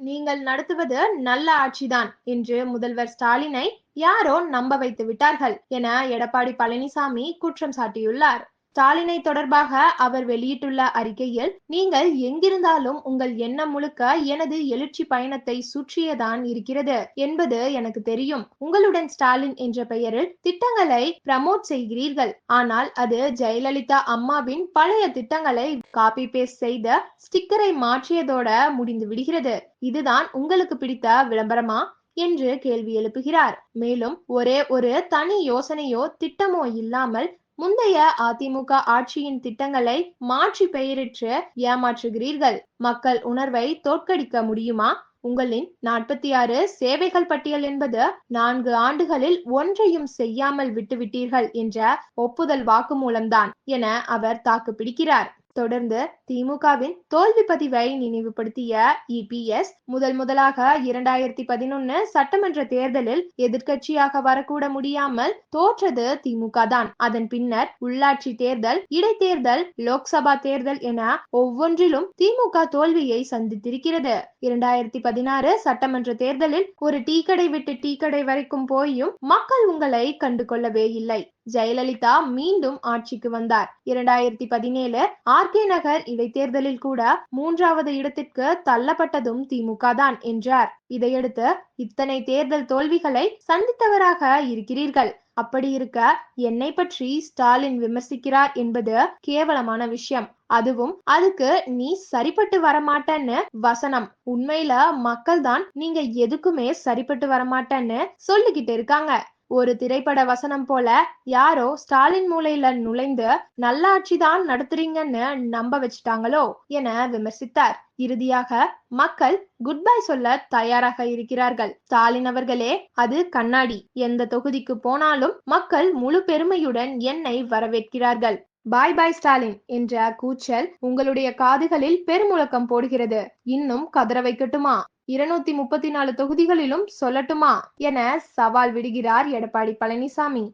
நீங்கள் நடத்துவது நல்ல ஆட்சிதான் என்று முதல்வர் ஸ்டாலினை யாரோ நம்ப வைத்து விட்டார்கள் என எடப்பாடி பழனிசாமி குற்றம் சாட்டியுள்ளார். ஸ்டாலினை தொடர்பாக அவர் வெளியிட்டுள்ள அறிக்கையில் நீங்கள் எங்கிருந்தாலும் உங்கள் எண்ணம் முழுக்க எனது எழுச்சி பயணத்தை சுற்றியதான் இருக்கிறது என்பது எனக்கு தெரியும். உங்களுடன் ஸ்டாலின் என்ற பெயரில் திட்டங்களை ப்ரமோட் செய்கிறீர்கள். ஆனால் அது ஜெயலலிதா அம்மாவின் பழைய திட்டங்களை காப்பி பேஸ்ட் செய்த ஸ்டிக்கரை மாற்றியதோட முடிந்து விடுகிறது. இதுதான் உங்களுக்கு பிடித்த விளம்பரமா? என்று கேள்வி எழுப்புகிறார். மேலும் ஒரே ஒரு தனி யோசனையோ திட்டமோ இல்லாமல் முந்தைய அதிமுக ஆட்சியின் திட்டங்களை மாற்றி பெயரிட்டு ஏமாற்றுகிறீர்கள். மக்கள் உணர்வை தோற்கடிக்க முடியுமா? உங்களின் நாற்பத்தி ஆறு சேவைகள் பட்டியல் என்பது நான்கு ஆண்டுகளில் ஒன்றையும் செய்யாமல் விட்டுவிட்டீர்கள் என்ற ஒப்புதல் வாக்குமூலம்தான் என அவர் தாக்கு பிடிக்கிறார் தொடர்ந்து திமுகவின் தோல்வி பதிவை நினைவுபடுத்திய இபிஎஸ் முதல் முதலாக இரண்டாயிரத்தி பதினொன்னு சட்டமன்ற தேர்தலில் எதிர்கட்சியாக வரக்கூட முடியாமல் தோற்றது திமுக தான் அதன் பின்னர் உள்ளாட்சி தேர்தல் இடைத்தேர்தல் லோக்சபா தேர்தல் என ஒவ்வொன்றிலும் திமுக தோல்வியை சந்தித்திருக்கிறது. இரண்டாயிரத்தி பதினாறு சட்டமன்ற தேர்தலில் ஒரு டீ கடை விட்டு டீ கடை வரைக்கும் போயும் மக்கள் உங்களை கண்டு கொள்ளவே இல்லை. ஜெயலலிதா மீண்டும் ஆட்சிக்கு வந்தார். இரண்டாயிரத்தி பதினேழு ஆர்கே நகர் இடைத்தேர்தலில் கூட மூன்றாவது இடத்திற்கு தள்ளப்பட்டதும் திமுக தான் என்றார். இதையடுத்து இத்தனை தேர்தல் தோல்விகளை சந்தித்தவராக இருக்கிறீர்கள். அப்படி இருக்க என்னை பற்றி ஸ்டாலின் விமர்சிக்கிறார் என்பது கேவலமான விஷயம். அதுவும் அதுக்கு நீ சரிப்பட்டு வரமாட்டேன்னு வசனம். உண்மையில மக்கள் தான் நீங்க எதுக்குமே சரிப்பட்டு வரமாட்டேன்னு சொல்லிக்கிட்டு இருக்காங்க. ஒரு திரைப்பட வசனம் போல யாரோ ஸ்டாலின் மூலையில நுழைந்து நல்லாட்சிதான் நடத்துறீங்கன்னு நம்ப வச்சுட்டாங்களோ? என விமர்சித்தார். இறுதியாக மக்கள் குட் பை சொல்ல தயாராக இருக்கிறார்கள். ஸ்டாலின் அவர்களே அது கண்ணாடி. எந்த தொகுதிக்கு போனாலும் மக்கள் முழு பெருமையுடன் என்னை வரவேற்கிறார்கள். பாய் பாய் ஸ்டாலின் என்ற கூச்சல் உங்களுடைய காதுகளில் பெருமுழக்கம் போடுகிறது. இன்னும் கதற வைக்கட்டுமா? இருநூத்தி முப்பத்தி நாலு தொகுதிகளிலும் சொல்லட்டுமா? என சவால் விடுகிறார் எடப்பாடி பழனிசாமி.